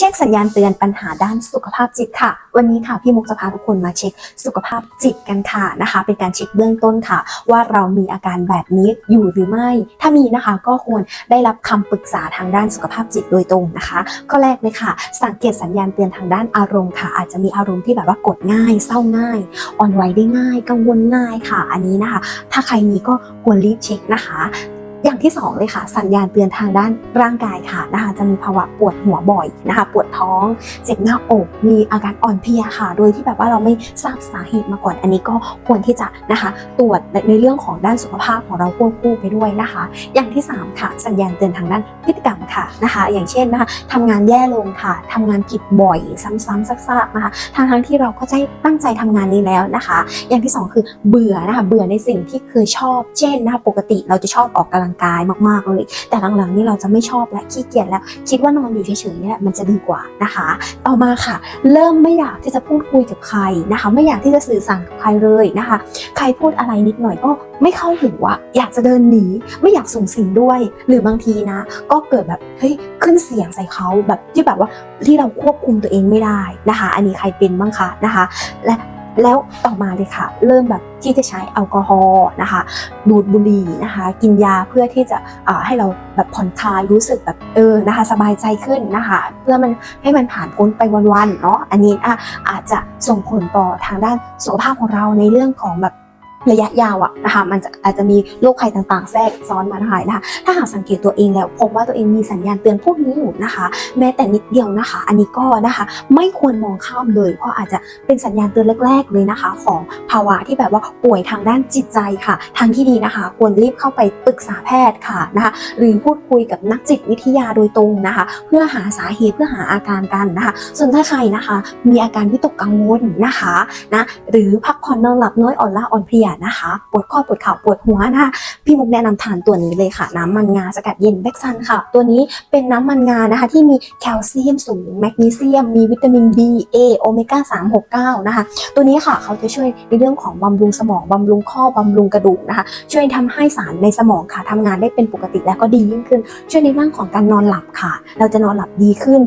เช็คสัญญาณเตือนปัญหาด้านสุขภาพจิตค่ะ วันนี้ค่ะพี่มุกจะพาทุกคนมาเช็คสุขภาพจิตกันค่ะนะคะ เป็นการเช็คเบื้องต้นค่ะ ว่าเรามีอาการแบบนี้อยู่หรือไม่ ถ้ามีนะคะก็ควรได้รับคำปรึกษาทางด้านสุขภาพจิตโดยตรงนะคะข้อแรกเลยค่ะ สังเกตสัญญาณเตือนทางด้านอารมณ์ค่ะ อาจจะมีอารมณ์ที่แบบว่ากดง่าย เศร้าง่ายอ่อนไหวได้ง่าย กังวลง่ายค่ะ อันนี้นะคะ ถ้าใครมีก็ควรรีบเช็คนะคะ อย่างที่สองเลยค่ะ สัญญาณเตือนทางด้านร่างกายค่ะนะคะจะมีภาวะปวดหัวบ่อยนะคะ ปวดท้องเจ็บหน้าอกมีอาการอ่อนเพลียค่ะ โดยที่แบบว่าเราไม่ทราบสาเหตุมาก่อน อันนี้ก็ควรที่จะนะคะ ตรวจในเรื่องของด้านสุขภาพของเราควบคู่ไปด้วยนะคะ อย่างที่สามค่ะ สัญญาณเตือนทางด้านพฤติกรรมค่ะนะคะ อย่างเช่นนะคะทำงานแย่ลงค่ะทำงานผิดบ่อยซ้ำๆซักๆนะคะทางทั้งที่เราก็ใจตั้งใจทำงานนี้แล้วนะคะ อย่างที่สองคือเบื่อนะคะเบื่อในสิ่งที่เคยชอบเช่นนะคะปกติเราจะชอบออกกำลังกายมากๆเลย แต่หลังๆนี่เราจะไม่ชอบและขี้เกียจแล้ว คิดว่านอนอยู่เฉยๆเนี่ยมันจะดีกว่านะคะ ต่อมาค่ะ เริ่มไม่อยากที่จะพูดคุยกับใครนะคะ ไม่อยากที่จะสื่อสารกับใครเลยนะคะ ใครพูดอะไรนิดหน่อยก็ไม่เข้าหูอะอยากจะเดินหนีไม่อยากส่งสิ่งด้วย หรือบางทีนะ ก็เกิดแบบเฮ้ยขึ้นเสียงใส่เขาแบบที่แบบว่าที่เราควบคุมตัวเองไม่ได้นะคะ อันนี้ใครเป็นบ้างคะนะคะ และ แล้วต่อมาเลยค่ะ เริ่มแบบที่จะใช้แอลกอฮอล์นะคะดูดบุหรี่นะคะ กินยาเพื่อที่จะให้เราแบบผ่อนคลายรู้สึกแบบเออนะคะ สบายใจขึ้นนะคะ เพื่อมันให้มันผ่านพ้นไปวันๆเนาะอันนี้อะอาจจะส่งผลต่อทางด้านสุขภาพของเราในเรื่องของแบบ ระยะยาวอะนะคะมันจะอาจจะมีโรคภัยต่างๆ แทรกซ้อนมาได้นะคะ ถ้าหากสังเกตตัวเองแล้วพบว่าตัวเองมีสัญญาณเตือนพวกนี้อยู่นะคะ แม้แต่นิดเดียวนะคะ อันนี้ก็นะคะไม่ควรมองข้ามเลย เพราะอาจจะเป็นสัญญาณเตือนแรก ๆ เลยนะคะ ของภาวะที่แบบว่าป่วยทางด้านจิตใจค่ะ ทางที่ดีนะคะ ควรรีบเข้าไปปรึกษาแพทย์ค่ะนะคะ หรือพูดคุยกับนักจิตวิทยาโดยตรงนะคะ เพื่อหาสาเหตุเพื่อหาอาการกันนะคะ ส่วนถ้าใครนะคะ มีอาการวิตกกังวลนะคะนะหรือพักผ่อนนอนหลับน้อยอ่อนล้าอ่อนเพลียนะคะปวดข้อปวดเข่าปวดหัวนะคะพี่มุกแนะนำทานตัวนี้เลยค่ะ น้ำมันงาสกัดเย็นแบคซันค่ะ ตัวนี้เป็นน้ำมันงานะคะ ที่มีแคลเซียมสูงแมกนีเซียม มีวิตามิน B A โอเมก้า369 นะคะ ตัวนี้ค่ะเขาจะช่วยในเรื่องของบำรุงสมองบำรุงข้อบำรุงกระดูกนะคะ ช่วยทำให้สารในสมองค่ะทำงานได้เป็นปกติและก็ดียิ่งขึ้น ช่วยในเรื่องของการนอนหลับค่ะ เราจะนอนหลับดีขึ้น